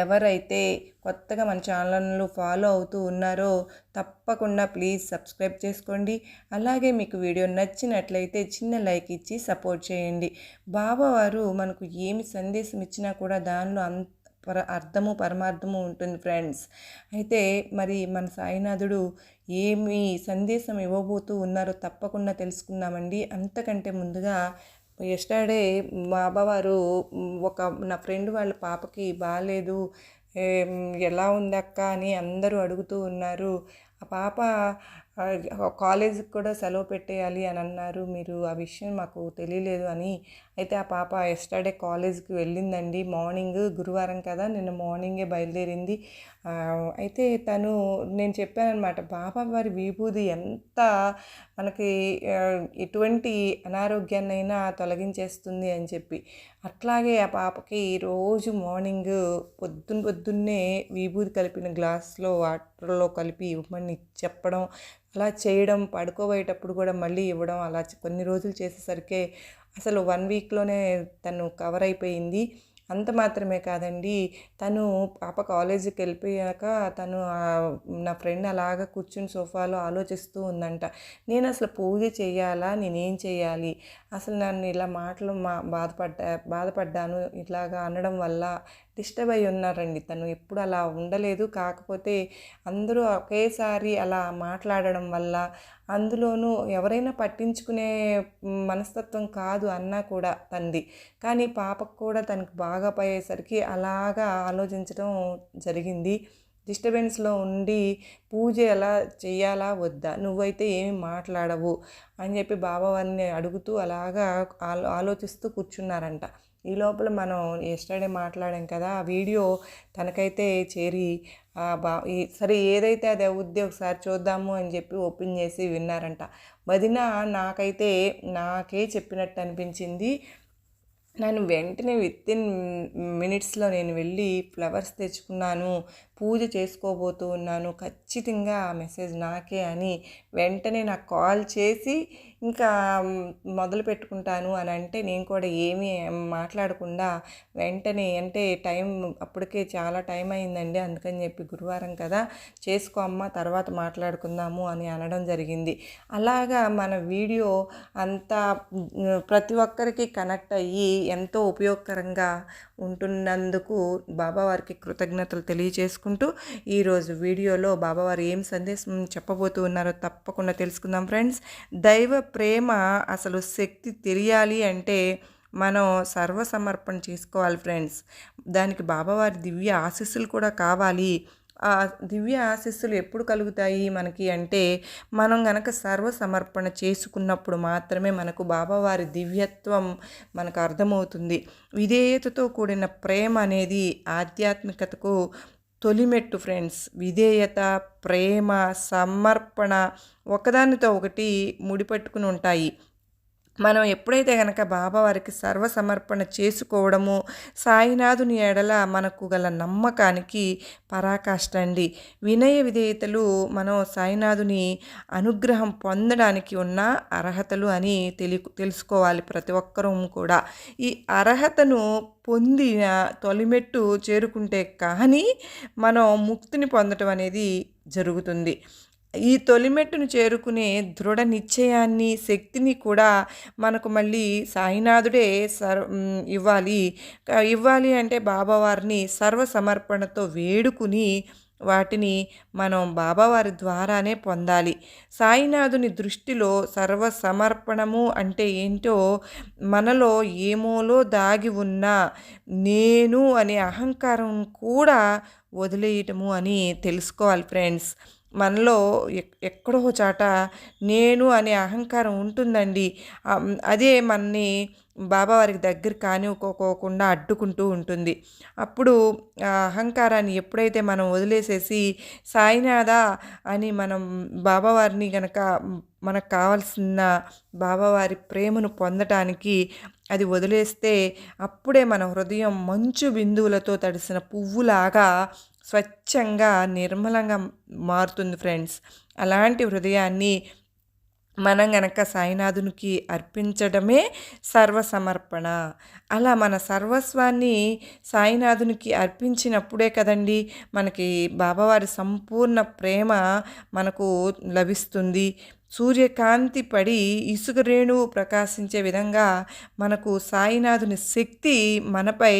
ఎవరైతే కొత్తగా మన ఛానల్ను ఫాలో అవుతూ ఉన్నారో తప్పకుండా ప్లీజ్ సబ్స్క్రైబ్ చేసుకోండి. అలాగే మీకు వీడియో నచ్చినట్లయితే చిన్న లైక్ ఇచ్చి సపోర్ట్ చేయండి. బాబావారు మనకు ఏమి సందేశం ఇచ్చినా కూడా దానిలో అంత పర అర్థము పరమార్థము ఉంటుంది ఫ్రెండ్స్. అయితే మరి మన సాయినాథుడు ఏమి సందేశం ఇవ్వబోతూ ఉన్నారో తప్పకుండా తెలుసుకుందామండి. అంతకంటే ముందుగా ఎస్టర్డే మా బాబావారు ఒక నా ఫ్రెండ్ వాళ్ళ పాపకి బాగాలేదు ఎలా ఉంది అక్క అని అందరూ అడుగుతూ ఉన్నారు. ఆ పాప కాలేజీకి కూడా సెలవు పెట్టేయాలి అని అన్నారు. మీరు ఆ విషయం మాకు తెలియలేదు అని. అయితే ఆ పాప ఎస్టర్డే కాలేజ్కి వెళ్ళిందండి. మార్నింగ్ గురువారం కదా నిన్న మార్నింగే బయలుదేరింది. అయితే తను నేను చెప్పానమాట బాబా వారి విభూది ఎంత మనకి ఎటువంటి అనారోగ్యాన్నైనా తొలగించేస్తుంది అని చెప్పి. అట్లాగే ఆ పాపకి రోజు మార్నింగ్ పొద్దున్న పొద్దున్నే విభూది కలిపిన గ్లాస్లో వాటర్లో కలిపి ఇవ్వమని చెప్పడం అలా చేయడం పడుకోబోయేటప్పుడు కూడా మళ్ళీ ఇవ్వడం అలా కొన్ని రోజులు చేసేసరికి అసలు వన్ వీక్లోనే తను కవర్ అయిపోయింది. అంత మాత్రమే కాదండి. తను పాప కాలేజీకి వెళ్ళిపోయాక తను నా ఫ్రెండ్ అలాగా కూర్చుని సోఫాలో ఆలోచిస్తూ ఉందంట. నేను అసలు పూజ చేయాలా? నేనేం చేయాలి? అసలు నన్ను ఇలా మాటలు మా బాధపడ్డా బాధపడ్డాను. ఇట్లాగా అనడం వల్ల డిస్టర్బ్ అయి ఉన్నారండి. తను ఎప్పుడు అలా ఉండలేదు. కాకపోతే అందరూ ఒకేసారి అలా మాట్లాడడం వల్ల అందులోనూ ఎవరైనా పట్టించుకునే మనస్తత్వం కాదు అన్నా కూడా తంది కానీ పాపకు కూడా తనకు బాగా పోయేసరికి అలాగా ఆలోచించడం జరిగింది. డిస్టర్బెన్స్లో ఉండి పూజ ఎలా చేయాలా వద్దా? నువ్వైతే ఏమి మాట్లాడవు అని చెప్పి బాబావారిని అడుగుతూ అలాగా ఆలోచిస్తూ కూర్చున్నారంట. ఈ లోపల మనం ఎస్టర్డే మాట్లాడాం కదా ఆ వీడియో తనకైతే చేరి బా సరే ఏదైతే అది అవుద్ది ఒకసారి చూద్దాము అని చెప్పి ఓపెన్ చేసి విన్నారంట. వదిన నాకైతే నాకే చెప్పినట్టు అనిపించింది. నేను వెంటనే విత్ ఇన్ మినిట్స్లో నేను వెళ్ళి ఫ్లవర్స్ తెచ్చుకున్నాను పూజ చేసుకోబోతూ ఉన్నాను ఖచ్చితంగా ఆ మెసేజ్ నాకే అని వెంటనే నాకు కాల్ చేసి ఇంకా మొదలు పెట్టుకుంటాను అని అంటే నేను కూడా ఏమీ మాట్లాడకుండా వెంటనే అంటే టైం అప్పటికే చాలా టైం అయిందండి. అందుకని చెప్పి గురువారం కదా చేసుకో అమ్మ తర్వాత మాట్లాడుకుందాము అని అనడం జరిగింది. అలాగా మన వీడియో అంతా ప్రతి ఒక్కరికి కనెక్ట్ అయ్యి ఎంతో ఉపయోగకరంగా ఉంటున్నందుకు బాబావారికి కృతజ్ఞతలు తెలియచేసుకుంటూ ఈరోజు వీడియోలో బాబావారు ఏం సందేశం చెప్పబోతూ ఉన్నారో తప్పకుండా తెలుసుకుందాం ఫ్రెండ్స్. దైవ ప్రేమ అసలు శక్తి తెలియాలి అంటే మనం సర్వసమర్పణ చేసుకోవాలి ఫ్రెండ్స్. దానికి బాబావారి దివ్య ఆశీస్సులు కూడా కావాలి. ఆ దివ్య ఆశీస్సులు ఎప్పుడు కలుగుతాయి మనకి అంటే మనం గనక సర్వసమర్పణ చేసుకున్నప్పుడు మాత్రమే మనకు బాబావారి దివ్యత్వం మనకు అర్థమవుతుంది. విధేయతతో కూడిన ప్రేమ అనేది ఆధ్యాత్మికతకు తొలిమెట్టు ఫ్రెండ్స్. విధేయత ప్రేమ సమర్పణ ఒకదానితో ఒకటి ముడిపెట్టుకుని ఉంటాయి. మనం ఎప్పుడైతే కనుక బాబావారికి సర్వసమర్పణ చేసుకోవడము సాయినాథుని ఎడల మనకు గల నమ్మకానికి పరాకాష్ట అండి వినయ విధేయతలు మనం సాయినాథుని అనుగ్రహం పొందడానికి ఉన్న అర్హతలు అని తెలి తెలుసుకోవాలి ప్రతి ఒక్కరూ కూడా. ఈ అర్హతను పొందిన తొలిమెట్టు చేరుకుంటే కానీ మనం ముక్తిని పొందటం అనేది జరుగుతుంది. ఈ తొలిమెట్టును చేరుకునే దృఢ నిశ్చయాన్ని శక్తిని కూడా మనకు మళ్ళీ సాయినాథుడే సర్ ఇవ్వాలి. ఇవ్వాలి అంటే బాబావారిని సర్వసమర్పణతో వేడుకుని వాటిని మనం బాబావారి ద్వారానే పొందాలి. సాయినాథుని దృష్టిలో సర్వ సమర్పణము అంటే ఏంటో మనలో ఏమోలో దాగి ఉన్న నేను అనే అహంకారం కూడా వదిలేయటము అని తెలుసుకోవాలి ఫ్రెండ్స్. మనలో ఎక్కడో చాట నేను అనే అహంకారం ఉంటుందండి. అదే మనని బాబావారికి దగ్గర కానివ్వకోకుండా అడ్డుకుంటూ ఉంటుంది. అప్పుడు ఆ అహంకారాన్ని ఎప్పుడైతే మనం వదిలేసేసి సాయినాథ అని మనం బాబావారిని గనక మనకు కావాల్సిన బాబావారి ప్రేమను పొందటానికి అది వదిలేస్తే అప్పుడే మన హృదయం మంచు బిందువులతో తడిసిన పువ్వులాగా స్వచ్ఛంగా నిర్మలంగా మారుతుంది ఫ్రెండ్స్. అలాంటి హృదయాన్ని మనం గనక సాయినాథునికి అర్పించడమే సర్వసమర్పణ. అలా మన సర్వస్వాన్ని సాయినాథునికి అర్పించినప్పుడే కదండి మనకి బాబావారి సంపూర్ణ ప్రేమ మనకు లభిస్తుంది. సూర్యకాంతి పడి ఇసుక రేణువు ప్రకాశించే విధంగా మనకు సాయినాథుని శక్తి మనపై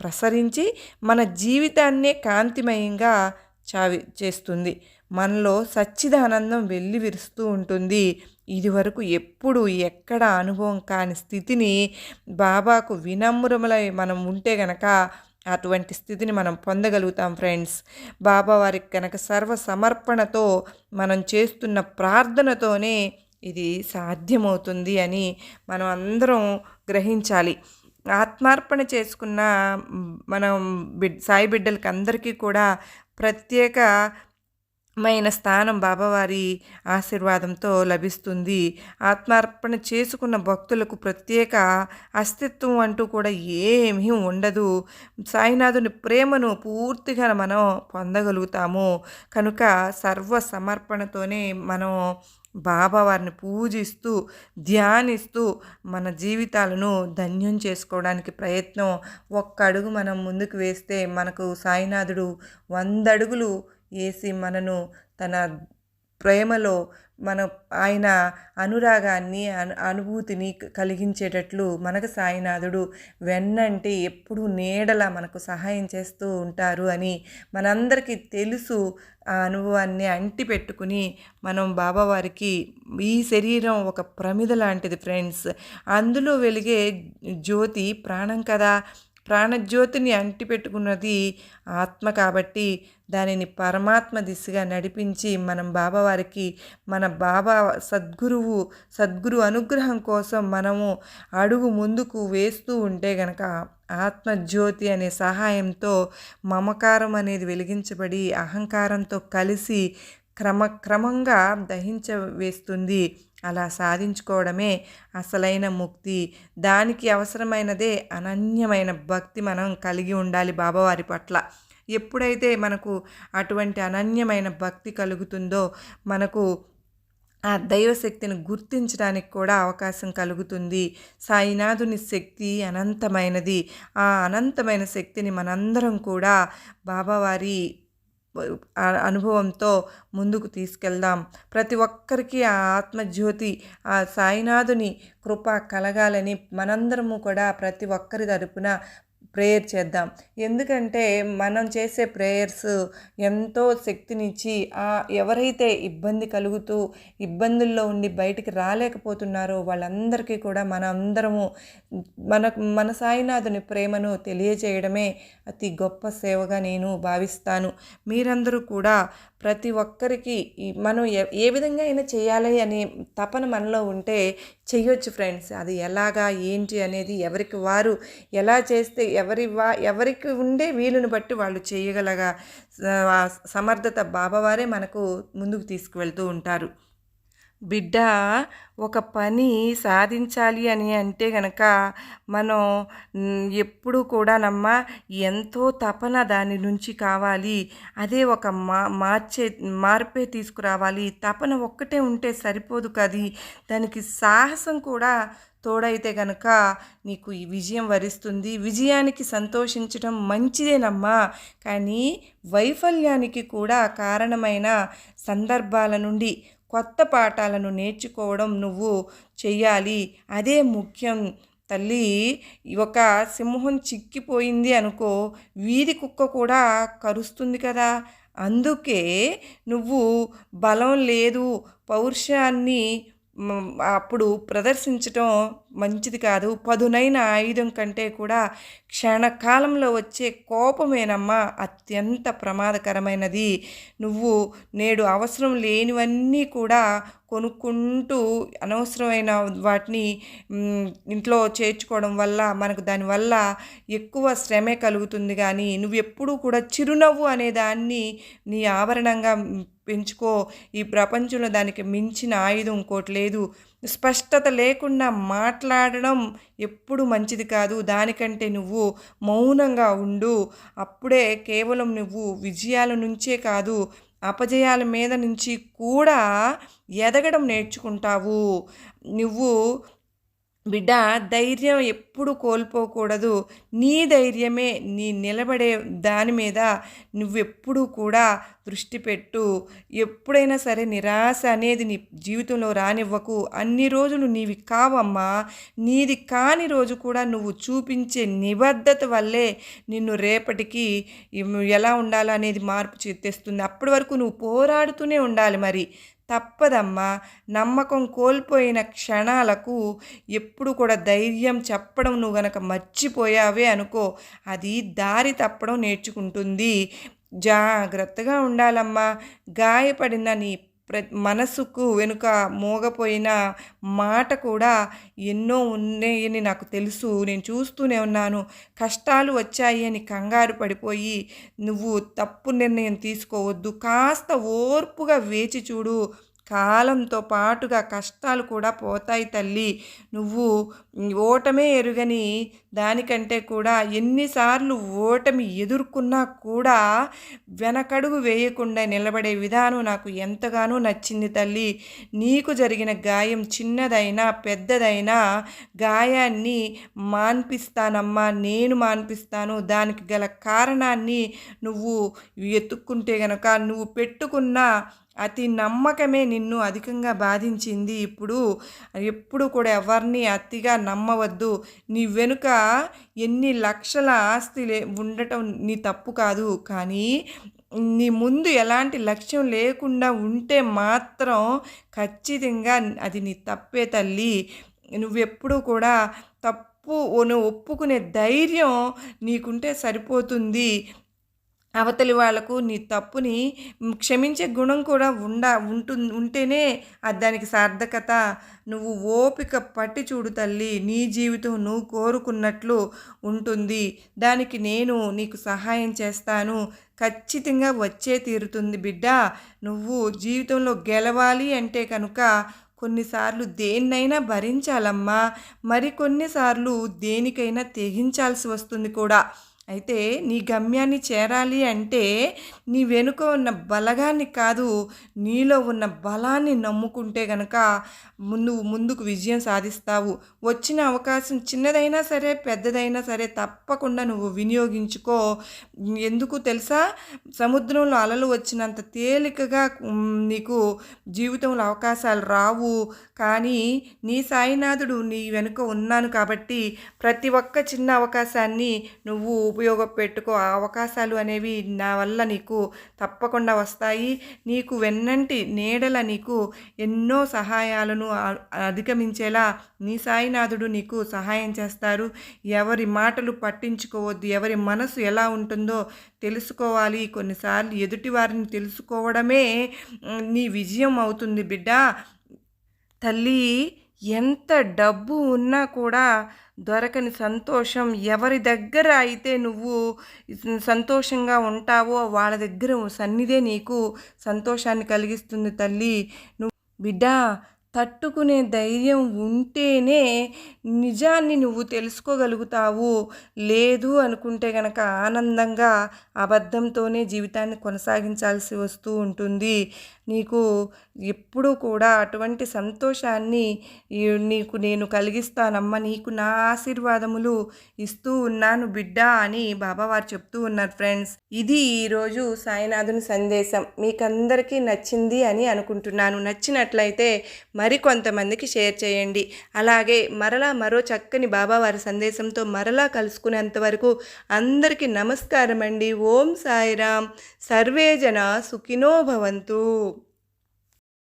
ప్రసరించి మన జీవితాన్నే కాంతిమయంగా చావి చేస్తుంది. మనలో సచ్చిదానందం వెళ్ళి విరుస్తూ ఉంటుంది. ఇదివరకు ఎప్పుడు ఎక్కడ అనుభవం కాని స్థితిని బాబాకు వినమ్రములై మనం ఉంటే గనక అటువంటి స్థితిని మనం పొందగలుగుతాం ఫ్రెండ్స్. బాబా వారికి కనుక సర్వ సమర్పణతో మనం చేస్తున్న ప్రార్థనతోనే ఇది సాధ్యమవుతుంది అని మనం అందరం గ్రహించాలి. ఆత్మార్పణ చేసుకున్న మనం బిడ్ సాయి బిడ్డలకి అందరికీ కూడా ప్రత్యేక మైన స్థానం బాబావారి ఆశీర్వాదంతో లభిస్తుంది. ఆత్మార్పణ చేసుకున్న భక్తులకు ప్రత్యేక అస్తిత్వం అంటూ కూడా ఏమీ ఉండదు. సాయినాథుని ప్రేమను పూర్తిగా మనం పొందగలుగుతాము. కనుక సర్వ సమర్పణతోనే మనం బాబావారిని పూజిస్తూ ధ్యానిస్తూ మన జీవితాలను ధన్యం చేసుకోవడానికి ప్రయత్నం ఒక్క అడుగు మనం ముందుకు వేస్తే మనకు సాయినాథుడు వంద అడుగులు వేసి మనను తన ప్రేమలో మన ఆయన అనురాగాన్ని అను అనుభూతిని కలిగించేటట్లు మనకు సాయినాథుడు వెన్నంటే ఎప్పుడు నీడలా మనకు సహాయం చేస్తూ ఉంటారు అని మనందరికీ తెలుసు. ఆ అనుభవాన్ని అంటి పెట్టుకుని మనం బాబావారికి ఈ శరీరం ఒక ప్రమిద లాంటిది ఫ్రెండ్స్. అందులో వెలిగే జ్యోతి ప్రాణం కదా. ప్రాణజ్యోతిని అంటిపెట్టుకున్నది ఆత్మ కాబట్టి దానిని పరమాత్మ దిశగా నడిపించి మనం బాబావారికి మన బాబా సద్గురువు సద్గురు అనుగ్రహం కోసం మనము అడుగు ముందుకు వేస్తూ ఉంటే గనక ఆత్మజ్యోతి అనే సహాయంతో మమకారం అనేది వెలిగించబడి అహంకారంతో కలిసి క్రమక్రమంగా దహించ వేస్తుంది. అలా సాధించుకోవడమే అసలైన ముక్తి. దానికి అవసరమైనదే అనన్యమైన భక్తి మనం కలిగి ఉండాలి బాబావారి పట్ల. ఎప్పుడైతే మనకు అటువంటి అనన్యమైన భక్తి కలుగుతుందో మనకు ఆ దైవశక్తిని గుర్తించడానికి కూడా అవకాశం కలుగుతుంది. సాయినాథుని శక్తి అనంతమైనది. ఆ అనంతమైన శక్తిని మనందరం కూడా బాబావారి అనుభవంతో ముందుకు తీసుకెళ్దాం. ప్రతి ఒక్కరికి ఆ ఆత్మజ్యోతి ఆ సాయినాథుని కృప కలగాలని మనందరము కూడా ప్రతి ఒక్కరి తరపున ప్రేయర్ చేద్దాం. ఎందుకంటే మనం చేసే ప్రేయర్స్ ఎంతో శక్తినిచ్చి ఆ ఎవరైతే ఇబ్బంది కలుగుతూ ఇబ్బందుల్లో ఉండి బయటికి రాలేకపోతున్నారో వాళ్ళందరికీ కూడా మన అందరము మన మన సాయినాథుని ప్రేమను తెలియజేయడమే అతి గొప్ప సేవగా నేను భావిస్తాను. మీరందరూ కూడా ప్రతి ఒక్కరికి మనం ఏ విధంగా అయినా చేయాలి అనే తపన మనలో ఉంటే చేయొచ్చు ఫ్రెండ్స్. అది ఎలాగా ఏంటి అనేది ఎవరికి వారు ఎలా చేస్తే ఎవరి వా ఎవరికి ఉండే వీలుని బట్టి వాళ్ళు చేయగలగా. సమర్థత బాబావారే మనకు ముందుకు తీసుకువెళ్తూ ఉంటారు. బిడ్డ ఒక పని సాధించాలి అని అంటే గనక మనం ఎప్పుడు కూడా నమ్మ ఎంతో తపన దాని నుంచి కావాలి. అదే ఒక మా మార్చే మార్పే తీసుకురావాలి. తపన ఒక్కటే ఉంటే సరిపోదు కది. దానికి సాహసం కూడా తోడైతే గనక నీకు ఈ విజయం వరిస్తుంది. విజయానికి సంతోషించడం మంచిదేనమ్మా. కానీ వైఫల్యానికి కూడా కారణమైన సందర్భాల నుండి కొత్త పాఠాలను నేర్చుకోవడం నువ్వు చెయ్యాలి. అదే ముఖ్యం. తల్లి ఒక సింహం చిక్కిపోయింది అనుకో వీధి కుక్క కూడా కరుస్తుంది కదా. అందుకే నువ్వు బలం లేదు. పౌరుషాన్ని అప్పుడు ప్రదర్శించటం మంచిది కాదు. పదునైన ఆయుధం కంటే కూడా క్షణకాలంలో వచ్చే కోపమేనమ్మా అత్యంత ప్రమాదకరమైనది. నువ్వు నేడు అవసరం లేనివన్నీ కూడా కొనుక్కుంటూ అనవసరమైన వాటిని ఇంట్లో చేర్చుకోవడం వల్ల మనకు దానివల్ల ఎక్కువ శ్రమే కలుగుతుంది కానీ నువ్వు ఎప్పుడూ కూడా చిరునవ్వు అనే దాన్ని నీ ఆభరణంగా పెంచుకో. ఈ ప్రపంచంలో దానికి మించిన ఆయుధం ఇంకోటి లేదు. స్పష్టత లేకుండా మాట్లాడడం ఎప్పుడు మంచిది కాదు. దానికంటే నువ్వు మౌనంగా ఉండు. అప్పుడే కేవలం నువ్వు విజయాల నుంచే కాదు అపజయాల మీద నుంచి కూడా ఎదగడం నేర్చుకుంటావు. నువ్వు బిడ్డ ధైర్యం ఎప్పుడు కోల్పోకూడదు. నీ ధైర్యమే నీ నిలబడే దాని మీద నువ్వెప్పుడూ కూడా దృష్టి పెట్టు. ఎప్పుడైనా సరే నిరాశ అనేది నీ జీవితంలో రానివ్వకు. అన్ని రోజులు నీవి కావమ్మా. నీది కాని రోజు కూడా నువ్వు చూపించే నిబద్ధత వల్లే నిన్ను రేపటికి ఎలా ఉండాలో అనేది మార్పు చే- తెస్తుంది. అప్పటి వరకు నువ్వు పోరాడుతూనే ఉండాలి మరి. తప్పదమ్మా. నమ్మకం కోల్పోయిన క్షణాలకు ఎప్పుడు కూడా ధైర్యం చెప్పడం నువ్వు గనక మర్చిపోయావే అనుకో. అది దారి తప్పడం నేర్చుకుంటుంది. జాగ్రత్తగా ఉండాలమ్మా. గాయపడిన నీ ప్ర మనసుకు వెనుక మోగపోయిన మాట కూడా ఎన్నో ఉన్నాయని నాకు తెలుసు. నేను చూస్తూనే ఉన్నాను. కష్టాలు వచ్చాయి అని కంగారు పడిపోయి నువ్వు తప్పు నిర్ణయం తీసుకోవద్దు. కాస్త ఓర్పుగా వేచి చూడు. కాలంతో పాటుగా కష్టాలు కూడా పోతాయి తల్లి. నువ్వు ఓటమే ఎరుగని దానికంటే కూడా ఎన్నిసార్లు ఓటమి ఎదుర్కొన్నా కూడా వెనకడుగు వేయకుండా నిలబడే విధానం నాకు ఎంతగానో నచ్చింది తల్లి. నీకు జరిగిన గాయం చిన్నదైనా పెద్దదైనా గాయాన్ని మాన్పిస్తానమ్మా నేను మాన్పిస్తాను. దానికి గల కారణాన్ని నువ్వు ఎత్తుక్కుంటే గనక నువ్వు పెట్టుకున్న అతి నమ్మకమే నిన్ను అధికంగా బాధించింది. ఇప్పుడు ఎప్పుడు కూడా ఎవరిని అతిగా నమ్మవద్దు. నీ వెనుక ఎన్ని లక్షల ఆస్తి లే ఉండటం నీ తప్పు కాదు. కానీ నీ ముందు ఎలాంటి లక్ష్యం లేకుండా ఉంటే మాత్రం ఖచ్చితంగా అది నీ తప్పే తల్లి. నువ్వెప్పుడు కూడా తప్పు నువ్వు ఒప్పుకునే ధైర్యం నీకుంటే సరిపోతుంది. అవతలి వాళ్ళకు నీ తప్పుని క్షమించే గుణం కూడా ఉండ ఉంటు ఉంటేనే అది దానికి సార్థకత. నువ్వు ఓపిక పట్టి చూడు తల్లి నీ జీవితం నువ్వు కోరుకున్నట్లు ఉంటుంది. దానికి నేను నీకు సహాయం చేస్తాను. ఖచ్చితంగా వచ్చే తీరుతుంది బిడ్డ. నువ్వు జీవితంలో గెలవాలి అంటే కనుక కొన్నిసార్లు దేన్నైనా భరించాలమ్మా. మరికొన్నిసార్లు దేనికైనా తెగించాల్సి వస్తుంది కూడా. అయితే నీ గమ్యాన్ని చేరాలి అంటే నీ వెనుక ఉన్న బలగాన్ని కాదు నీలో ఉన్న బలాన్ని నమ్ముకుంటే గనక ముందు ముందుకు విజయం సాధిస్తావు. వచ్చిన అవకాశం చిన్నదైనా సరే పెద్దదైనా సరే తప్పకుండా నువ్వు వినియోగించుకో. ఎందుకు తెలుసా? సముద్రంలో అలలు వచ్చినంత తేలికగా నీకు జీవితంలో అవకాశాలు రావు. కానీ నీ సాయినాథుడు నీ వెనుక ఉన్నాను కాబట్టి ప్రతి ఒక్క చిన్న అవకాశాన్ని నువ్వు ఉపయోగపెట్టుకో. ఆ అవకాశాలు అనేవి నా వల్ల నీకు తప్పకుండా వస్తాయి. నీకు వెన్నంటి నీడల నీకు ఎన్నో సహాయాలను అధిగమించేలా నీ సాయినాథుడు నీకు సహాయం చేస్తారు. ఎవరి మాటలు పట్టించుకోవద్దు. ఎవరి మనసు ఎలా ఉంటుందో తెలుసుకోవాలి. కొన్నిసార్లు ఎదుటివారిని తెలుసుకోవడమే నీ విజయం అవుతుంది బిడ్డ. తల్లి ఎంత డబ్బు ఉన్నా కూడా దొరకని సంతోషం ఎవరి దగ్గర అయితే నువ్వు సంతోషంగా ఉంటావో వాళ్ళ దగ్గర సన్నిధే నీకు సంతోషాన్ని కలిగిస్తుంది తల్లి. నువ్వు బిడ్డ తట్టుకునే ధైర్యం ఉంటేనే నిజాన్ని నువ్వు తెలుసుకోగలుగుతావు. లేదు అనుకుంటే గనక ఆనందంగా అబద్ధంతోనే జీవితాన్ని కొనసాగించాల్సి వస్తూ ఉంటుంది. నీకు ఎప్పుడూ కూడా అటువంటి సంతోషాన్ని నీకు నేను కలిగిస్తానమ్మా నీకు నా ఆశీర్వాదములు ఇస్తూ ఉన్నాను బిడ్డ అని బాబావారు చెప్తూ ఉన్నారు ఫ్రెండ్స్. ఇది ఈరోజు సాయినాథుని సందేశం. మీకందరికీ నచ్చింది అని అనుకుంటున్నాను. నచ్చినట్లయితే మరికొంతమందికి షేర్ చేయండి. అలాగే మరలా మరో చక్కని బాబావారి సందేశంతో మరలా కలుసుకునేంత వరకు అందరికీ నమస్కారం అండి ఓం సాయిరామ్. సర్వే జన సుఖినో భవంతు.